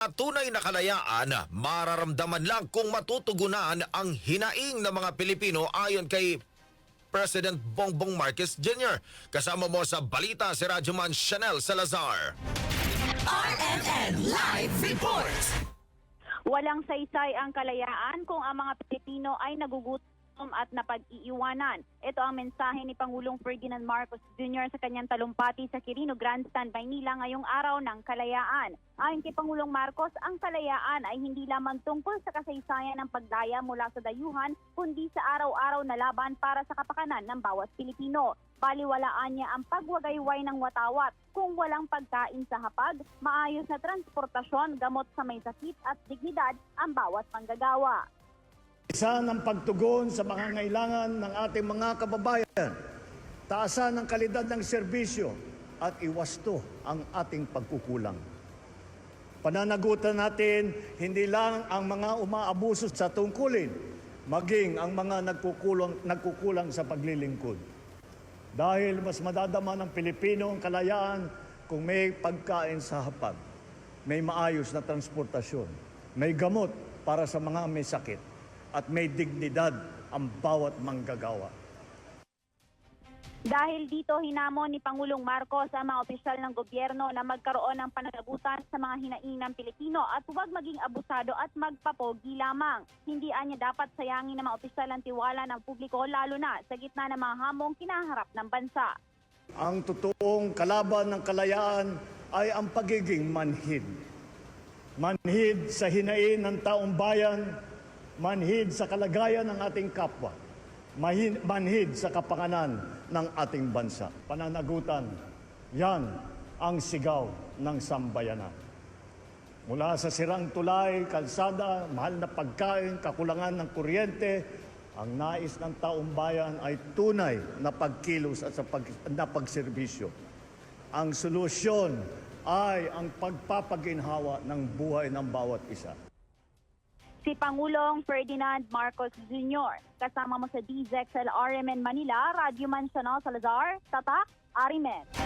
At tunay na kalayaan, mararamdaman lang kung matutugunan ang hinaing ng mga Pilipino ayon kay President Bongbong Marcos Jr. Kasama mo sa balita si Radyoman Chanel Salazar. RMN Live Report. Walang saysay ang kalayaan kung ang mga Pilipino ay nagugutom at napag-iiwanan. Ito ang mensahe ni Pangulong Ferdinand Marcos Jr. sa kanyang talumpati sa Quirino Grandstand, Maynila ngayong araw ng kalayaan. Ayon kay Pangulong Marcos, ang kalayaan ay hindi lamang tungkol sa kasaysayan ng pagdaya mula sa dayuhan, kundi sa araw-araw na laban para sa kapakanan ng bawat Pilipino. Baliwalaan niya ang pagwagayway ng watawat. Kung walang pagkain sa hapag, maayos na transportasyon, gamot sa may sakit at dignidad ang bawat manggagawa. Isa ng pagtugon sa mga ngailangan ng ating mga kababayan, taasan ang kalidad ng serbisyo at iwasto ang ating pagkukulang. Pananagutan natin hindi lang ang mga umaabuso sa tungkulin, maging ang mga nagkukulang, nagkukulang sa paglilingkod. Dahil mas madadama ng Pilipino ang kalayaan kung may pagkain sa hapag, may maayos na transportasyon, may gamot para sa mga may sakit, at may dignidad ang bawat manggagawa. Dahil dito hinamon ni Pangulong Marcos ang mga opisyal ng gobyerno na magkaroon ng pananagutan sa mga hinaing ng Pilipino at huwag maging abusado at magpapogi lamang. Hindi anya dapat sayangin ng mga opisyal ang tiwala ng publiko lalo na sa gitna ng mga hamong kinaharap ng bansa. Ang totoong kalaban ng kalayaan ay ang pagiging manhid. Manhid sa hinain ng taong bayan, manhid sa kalagayan ng ating kapwa, manhid sa kapanganan ng ating bansa. Pananagutan, yan ang sigaw ng sambayanan. Mula sa sirang tulay, kalsada, mahal na pagkain, kakulangan ng kuryente, ang nais ng taong bayan ay tunay na pagkilos at sa pag, na pagserbisyo. Ang solusyon ay ang pagpapaginhawa ng buhay ng bawat isa. Si Pangulong Ferdinand Marcos Jr. Kasama mo sa DZXL RMN Manila, Radyo Man Chanel Salazar, Tatak, Arimen.